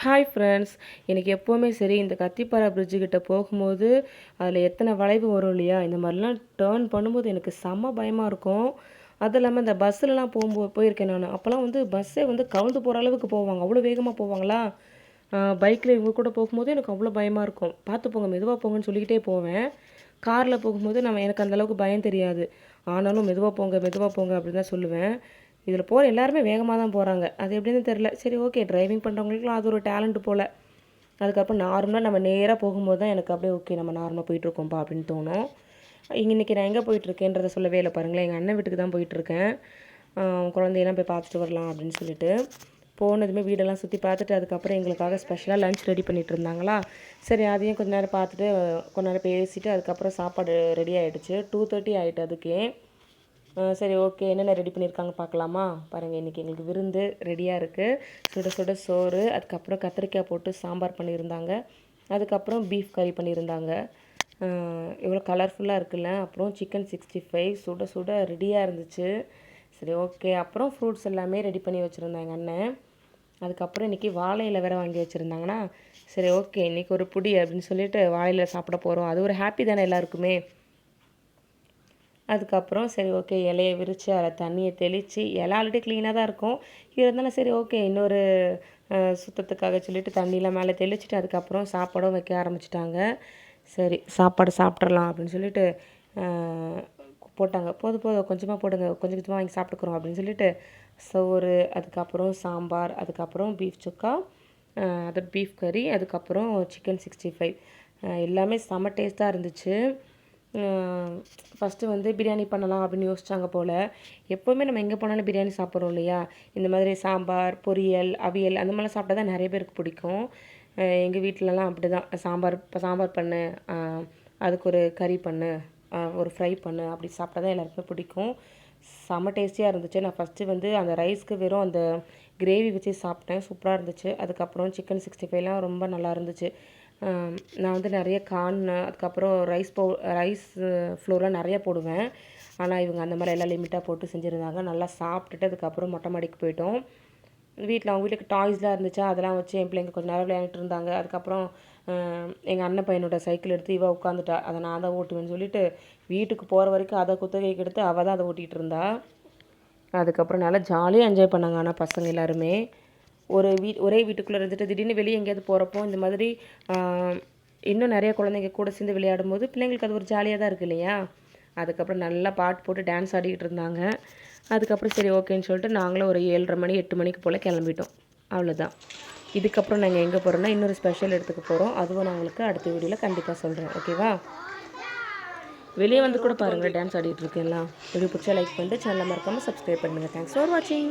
Hi friends எனக்கு எப்போவுமே சரி இந்த கத்திப்பாரா பிரிட்ஜுக்கிட்ட போகும்போது அதில் எத்தனை வளைவு வரும் இல்லையா? இந்த மாதிரிலாம் டேர்ன் பண்ணும்போது எனக்கு செம்ம பயமாக இருக்கும். அதுவும் இல்லாமல் இந்த பஸ்ஸிலலாம் போகும்போது போயிருக்கேன் நான். அப்போல்லாம் வந்து பஸ்ஸே வந்து கவுந்து போகிற அளவுக்கு போவாங்க. அவ்வளோ வேகமாக போவாங்களா? பைக்கில் இவங்க கூட போகும்போது எனக்கு அவ்வளோ பயமாக இருக்கும். பார்த்து போங்க மெதுவாக போங்கன்னு சொல்லிக்கிட்டே போவேன். காரில் போகும்போது நம்ம எனக்கு அந்தளவுக்கு பயம் தெரியாது. ஆனாலும் மெதுவாக போங்க மெதுவாக போங்க அப்படின்னு தான் சொல்லுவேன். இதில் போகிற எல்லாருமே வேகமாக தான் போகிறாங்க. அது எப்படின்னு தெரில சரி ஓகே டிரைவிங் பண்ணுறவங்களுக்குலாம் அது ஒரு டேலண்ட் போல். அதுக்கப்புறம் நார்மலாக நம்ம நேராக போகும்போது தான் எனக்கு அப்படியே ஓகே நம்ம நார்மலாக போயிட்டுருக்கோம்ப்பா அப்படின்னு தோணும். இங்கே இன்றைக்கி நான் எங்கே போயிட்டுருக்கேன்றதை சொல்லவே இல்லை பாருங்களேன். எங்கள் அண்ணன் வீட்டுக்கு தான் போயிட்டுருக்கேன். குழந்தையெல்லாம் போய் பார்த்துட்டு வரலாம் அப்படின்னு சொல்லிட்டு போனதுமே வீடெல்லாம் சுற்றி பார்த்துட்டு அதுக்கப்புறம் எங்களுக்காக ஸ்பெஷலாக லஞ்ச் ரெடி பண்ணிகிட்டு இருந்தாங்களா? சரி அதையும் கொஞ்ச நேரம் பார்த்துட்டு கொஞ்ச நேரம் பேசிவிட்டு அதுக்கப்புறம் சாப்பாடு ரெடி ஆகிடுச்சு டூ தேர்ட்டி ஆகிட்டு அதுக்கே. சரி ஓகே. என்னென்ன ரெடி பண்ணியிருக்காங்க பார்க்கலாமா? பாருங்கள் இன்றைக்கி எங்களுக்கு விருந்து ரெடியாக இருக்குது சுட சுட சோறு அதுக்கப்புறம் கத்திரிக்காய் போட்டு சாம்பார் பண்ணியிருந்தாங்க. அதுக்கப்புறம் பீஃப் கறி பண்ணியிருந்தாங்க. இவ்வளோ கலர்ஃபுல்லாக இருக்குல்ல? அப்புறம் சிக்கன் சிக்ஸ்டி ஃபைவ் சுட சுட ரெடியாக இருந்துச்சு. சரி ஓகே. அப்புறம் ஃப்ரூட்ஸ் எல்லாமே ரெடி பண்ணி வச்சுருந்தாங்க அண்ணன். அதுக்கப்புறம் இன்றைக்கி வாழையில் வேறு வாங்கி வச்சுருந்தாங்கன்னா சரி ஓகே. இன்றைக்கி ஒரு புடி அப்படின்னு சொல்லிட்டு வாழையில் சாப்பிட போகிறோம் அது ஒரு ஹாப்பி தானே எல்லாருக்குமே? அதுக்கப்புறம் சரி ஓகே இலையை விரித்து அதில் தண்ணியை தெளித்து இலை ஆல்ரெடி க்ளீனாக தான் இருக்கும். இருந்தாலும் சரி ஓகே இன்னொரு சுத்தத்துக்காக சொல்லிவிட்டு தண்ணியில் மேலே தெளிச்சுட்டு அதுக்கப்புறம் சாப்பாடும் வைக்க ஆரம்பிச்சிட்டாங்க. சரி சாப்பாடு சாப்பிட்றலாம் அப்படின்னு சொல்லிட்டு போட்டாங்க. போதும் போதும் கொஞ்சமாக போடுங்க கொஞ்சம் கொஞ்சமாக வாங்கி சாப்பிட்டுக்குறோம் அப்படின்னு சொல்லிட்டு சோறு அதுக்கப்புறம் சாம்பார் அதுக்கப்புறம் பீஃப் சுக்கா அது பீஃப் கறி அதுக்கப்புறம் சிக்கன் சிக்ஸ்டி ஃபைவ் எல்லாமே செம்ம டேஸ்ட்டாக இருந்துச்சு. ஃபஸ்ட்டு வந்து பிரியாணி பண்ணலாம் அப்படின்னு யோசிச்சாங்க போல். எப்போவுமே நம்ம எங்கே போனாலும் பிரியாணி சாப்பிட்றோம் இல்லையா? இந்த மாதிரி சாம்பார் பொரியல் அவியல் அந்த மாதிரிலாம் சாப்பிட்டா தான் நிறைய பேருக்கு பிடிக்கும். எங்கள் வீட்டிலலாம் அப்படி தான் சாம்பார் இப்போ சாம்பார் பண்ணு அதுக்கு ஒரு கறி பண்ணு ஒரு ஃப்ரை பண்ணு அப்படி சாப்பிட்டா தான் எல்லாருக்குமே பிடிக்கும். செம்ம டேஸ்டியாக இருந்துச்சு. நான் ஃபஸ்ட்டு வந்து அந்த ரைஸ்க்கு வெறும் அந்த கிரேவி வச்சு சாப்பிட்டேன். சூப்பராக இருந்துச்சு. அதுக்கப்புறம் சிக்கன் சிக்ஸ்டி ஃபைவ்லாம் ரொம்ப நல்லா இருந்துச்சு. நான் வந்து நிறைய கார்ன் அதுக்கப்புறம் ரைஸ் பவு ரைஸ் ஃப்ளோர்லாம் நிறைய போடுவேன். ஆனால் இவங்க அந்த மாதிரி எல்லாம் லிமிட்டாக போட்டு செஞ்சுருந்தாங்க. நல்லா சாப்பிட்டுட்டு அதுக்கப்புறம் மொட்டை மாடிக்கு போயிட்டோம். வீட்டில் அவங்க வீட்டுக்கு டாய்ஸ்லாம் இருந்துச்சா அதெல்லாம் வச்சு என் பிள்ளைங்க கொஞ்சம் நேரம் விளையாண்டுட்டு இருந்தாங்க. அதுக்கப்புறம் எங்கள் அண்ணன் பையனோட சைக்கிள் எடுத்து இவள் உட்காந்துட்டா அதை நான் தான் ஓட்டுவேன்னு சொல்லிட்டு வீட்டுக்கு போகிற வரைக்கும் அதை குத்தகைக்கு எடுத்து அவள் தான் அதை ஓட்டிகிட்டு இருந்தா. அதுக்கப்புறம் நல்லா ஜாலியாக என்ஜாய் பண்ணாங்க. ஆனால் பசங்க எல்லாருமே. ஒரு வீ ஒரே வீட்டுக்குள்ளே இருந்துட்டு திடீர்னு வெளியே எங்கேயாவது போகிறப்போ இந்த மாதிரி இன்னும் நிறைய குழந்தைங்க கூட சேர்ந்து விளையாடும் போது பிள்ளைங்களுக்கு அது ஒரு ஜாலியாக தான் இருக்குது இல்லையா? அதுக்கப்புறம் நல்லா பாட்டு போட்டு டான்ஸ் ஆடிக்கிட்டு இருந்தாங்க. அதுக்கப்புறம் சரி ஓகேன்னு சொல்லிட்டு நாங்களும் ஒரு ஏழரை மணி எட்டு மணிக்கு போல் கிளம்பிட்டோம். அவ்வளோதான் இதுக்கப்புறம் நாங்கள் எங்கே போகிறோன்னா இன்னொரு ஸ்பெஷல் எடுத்துக்க போகிறோம் அதுவும் நான் உங்களுக்கு அடுத்த வீடியோவில் கண்டிப்பாக சொல்கிறேன் ஓகேவா வெளியே வந்து கூட பாருங்கள் டான்ஸ் ஆடிட்டு இருக்கேன்லாம். வீடியோ பிடிச்சா லைக் பண்ணிட்டு சேனலை மறக்காமல் சப்ஸ்கிரைப் பண்ணுங்கள் தேங்க்ஸ் ஃபார் வாட்சிங்